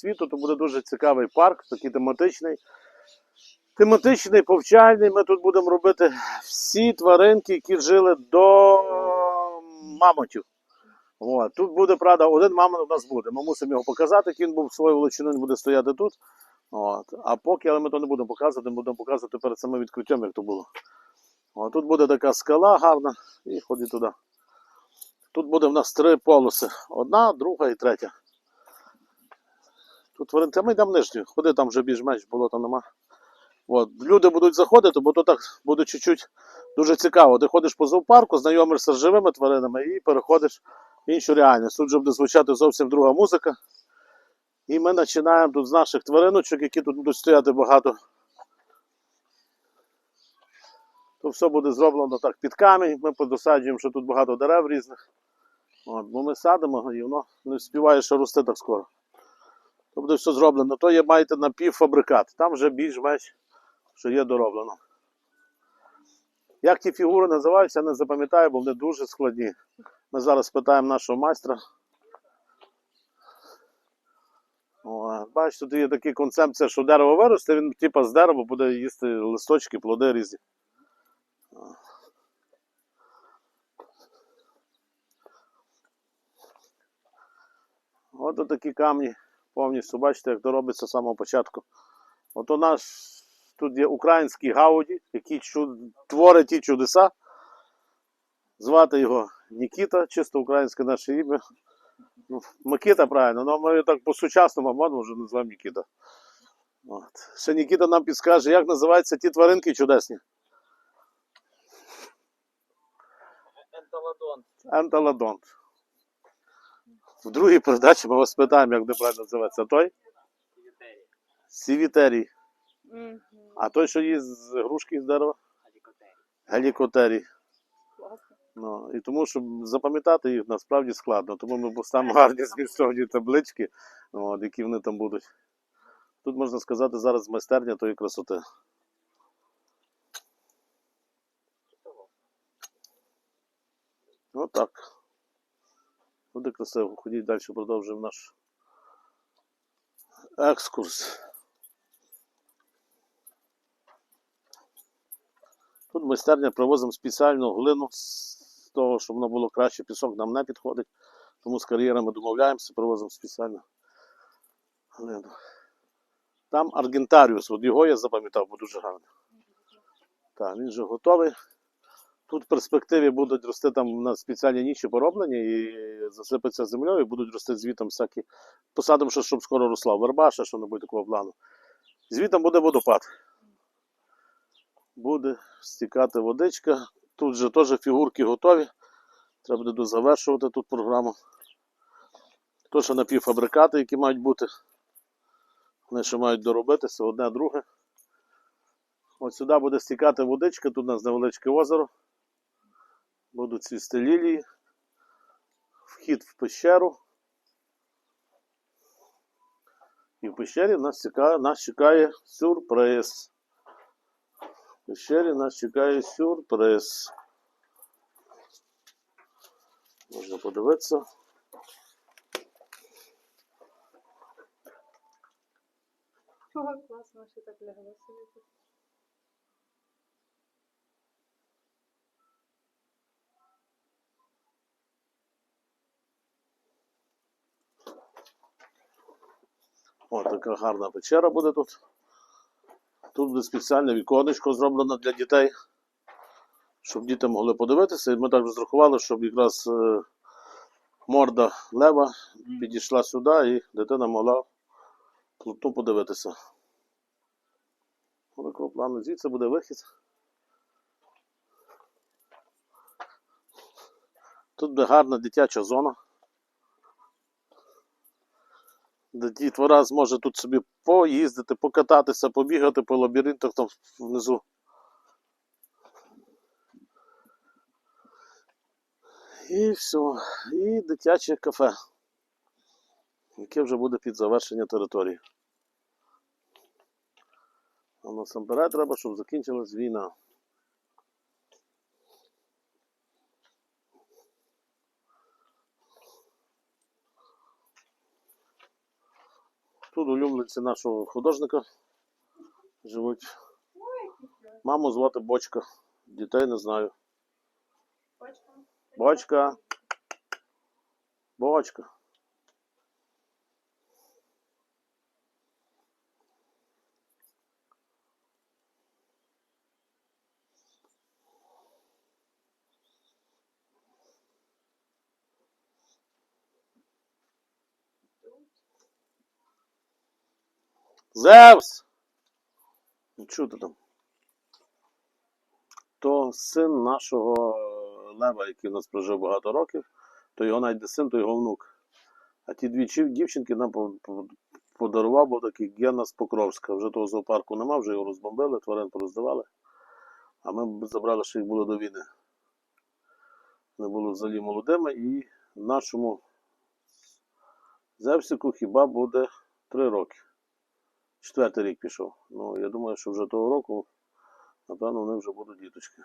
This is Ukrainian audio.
світу, то буде дуже цікавий парк, такий тематичний. Тематичний, повчальний. Ми тут будемо робити всі тваринки, які жили до мамотів. От. Тут буде, правда, один мамонт у нас буде. Ми мусимо його показати, він був свою величину, він буде стояти тут. От. А поки, але ми то не будемо показувати, ми будемо показувати перед самим відкриттям, як то було. От. Тут буде така скала гарна, і ході туди. Тут буде в нас три полоси. Одна, друга і третя. Тут тваринка, ми йдемо нижню. Ходи там вже більш-менш болота нема. От. Люди будуть заходити, бо тут так буде чуть-чуть дуже цікаво. Ти ходиш по зоопарку, знайомишся з живими тваринами і переходиш в іншу реальність. Тут вже буде звучати зовсім друга музика. І ми починаємо тут з наших твариночок, які тут будуть стояти багато. То все буде зроблено так під камінь. Ми подосаджуємо, що тут багато дерев різних. От, бо ми садимо і воно не вспіває ще рости так скоро. То буде все зроблено. То є маєте напівфабрикат. Там вже більш-менш що є дороблено. Як ті фігури називаються, я не запам'ятаю, бо вони дуже складні. Ми зараз спитаємо нашого майстра. О, бачите, тут є така концепція, що дерево виросте, він типа з дерева буде їсти листочки, плоди різні. От такі камні повністю, бачите, як то робиться з самого початку. От у нас тут є український Гауді, який чу... творить ті чудеса. Звати його Нікіта, чисто українське наше ім'я. Ну, Микита, правильно, але ми так по-сучасному модно вже називаємо Нікіта. От. Ще Нікіта нам підскаже, як називаються ті тваринки чудесні. Енталадон. Енталадонт. В другій передачі ми вас питаємо, як де правильно називається той. Сівітері. Сівітерій. Мгм. А той, що є з грушки з дерева? Гелікотерій. Ну, і тому, щоб запам'ятати їх, насправді складно. Тому ми поставимо гарні змістовні таблички, от, які вони там будуть. Тут можна сказати зараз майстерня тої красоти. Отак. Буде красиво. Ходіть далі, продовжуємо наш екскурс. Тут майстерня привозимо спеціальну глину з того, щоб воно було краще. Пісок нам не підходить. Тому з кар'єрами домовляємося, привозимо спеціальну глину. Там Аргентаріус, от його я запам'ятав, бо дуже гарно. Так, він вже готовий. Тут в перспективі будуть рости там на спеціальні ніші пороблені і засипаться землею, і будуть рости звітом всякі. Посадимо щось, щоб скоро росла верба, ще що-небудь такого плану. Звітом буде водопад. Буде стікати водичка. Тут же теж фігурки готові. Треба буде дозавершувати тут програму. То, що напівфабрикати, які мають бути. Вони ще мають доробитися одне друге. От сюди буде стікати водичка, тут у нас невеличке озеро. Будуть цвісти лілії. Вхід в пещеру. І в пещері нас чекає, нас чекає сюрприз. В пещері нас чекає сюрприз. Можна подивитися. О, класно, що так лягла собі О, така гарна печера буде тут. Тут буде спеціальне віконечко зроблено для дітей, щоб діти могли подивитися. І ми так розрахували, щоб якраз е, морда лева підійшла сюди і дитина могла плотно подивитися. Такого плану звідси буде вихід. Тут буде гарна дитяча зона. Дітвора зможе тут собі поїздити, покататися, побігати по лабіринтах там внизу. І все. І дитяче кафе, яке вже буде під завершення території. А насамперед треба, щоб закінчилась війна. Тут улюбленці нашого художника живуть. Маму звати Бочка. Дітей не знаю. Бочка. Бочка. Бочка. Зевс! Ну, Чого ти там? То син нашого лева, який у нас прожив багато років, то його не син, то його внук. А ті дві дівчинки нам по- по- подарував, бо такий Гена з Покровська. Вже того зоопарку нема, вже його розбомбили, тварин пороздавали. А ми забрали, що їх було до війни. Вони були взагалі молодими і нашому Зевсику хіба буде три роки. Четвертий рік пішов. Ну, я думаю, що вже того року, напевно, вони вже будуть діточки.